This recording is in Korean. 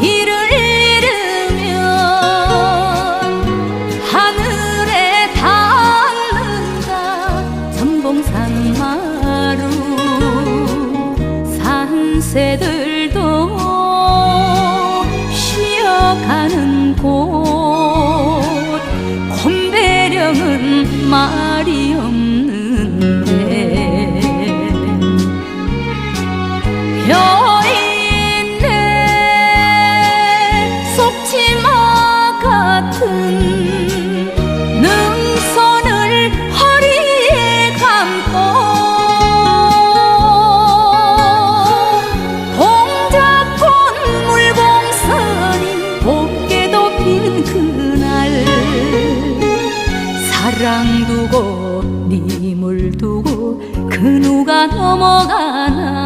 길을 잃으면 하늘에 닿는다. 전봉산 마루 산새들도 쉬어가는 곳. 곰배령은 말이 없는데. 여 핀 그날 사랑 두고 님을 두고 그 누가 넘어가